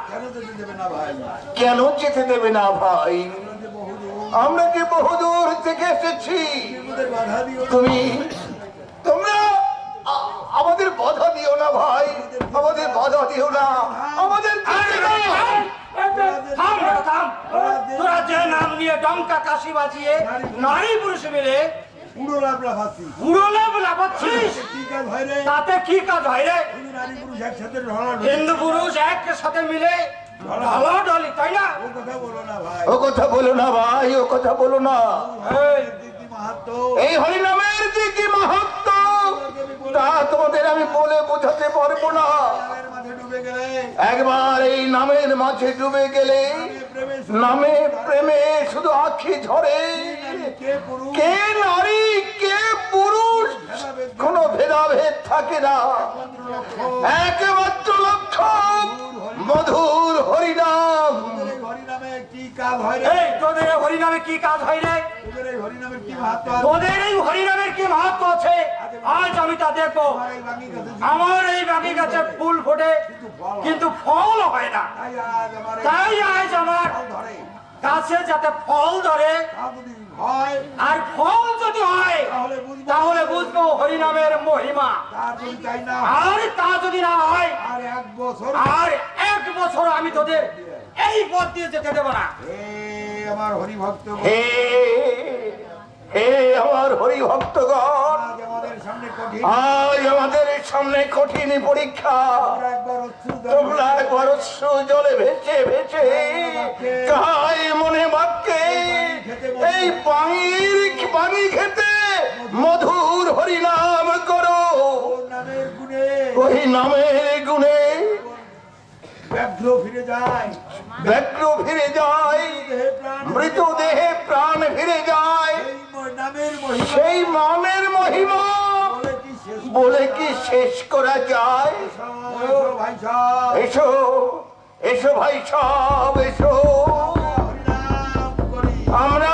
কেন যেতে দেবে না ভাই? কেন যেতে দেবে না ভাই? আমরা যে বহুদূর থেকে এসেছি। তুমি তোমরা আমাদের বাধা দিও না ভাই। আমাদের বাধা দিও না। হ্যাঁ, তোরা যে নাম নিয়ে ডঙ্কা কাশি বাজিয়ে নারী পুরুষ মিলে ফাঁসি উড়োলে লাফাচ্ছিস। কি কাজ হয় রে? তাতে কি কাজ হয় রে? নারী পুরুষ একসাথে হিন্দু পুরুষ এক মিলে ঢলাঢলি তাই না? ও কথা বলো না ভাই। ও কথা বলো না ভাই ও কথা বলো না। এই, দিদি মাহাত্ম। এই হরিনামের যে কি মাহাত্ম তা তোমাদের আমি বলে বোঝাতে পারব না। একবার এই নামের মাঝে ডুবে গেলে নামে প্রেমে শুধু আখি ঝরে। কে নারী কে পুরুষ কোনো ভেদাভেদ থাকে না। একমাত্র লক্ষ্য মধুর হরিনাম। হরিনামে কি কাজ হয় রে? তোদের হরিনামে কি কাজ হয় রে? তোদের এই হরিনামের কি মাহাত্ম আছে? আজ আমি তা দেখব। আমার এই বাকি গাছে ফুল ফোটে কিন্তু ফল হয় না। তাই আজ আমার গাছে যাতে ফল ধরে আর ফল যদি হয় তাহলে বুঝব। হরিনামের মহিমা। আর তা যদি না হয় আর এক বছর আর এক বছর আমি তোদের এই পথ দিয়ে যেতে দেবো না। আমার হরিভক্ত হে হে আমার হরি ভক্তগণ আজ আমাদের সামনে কঠিন পরীক্ষা। তোমরা একবার জলে ভেসে। ভেসে কাহাই মনে বাক্যে এই পানির পানি খেতে মধুর হরিনাম করো। ওই নামের গুণে। ব্যাঘ্র ফিরে যায়। ব্যগ্র ফিরে যায়। দেহে প্রাণ। মৃত দেহে প্রাণ ফিরে যায়। সেই মনের মহিমা বলে কি শেষ করা যায়? এসো এসো ভাই সব এসো। আমরা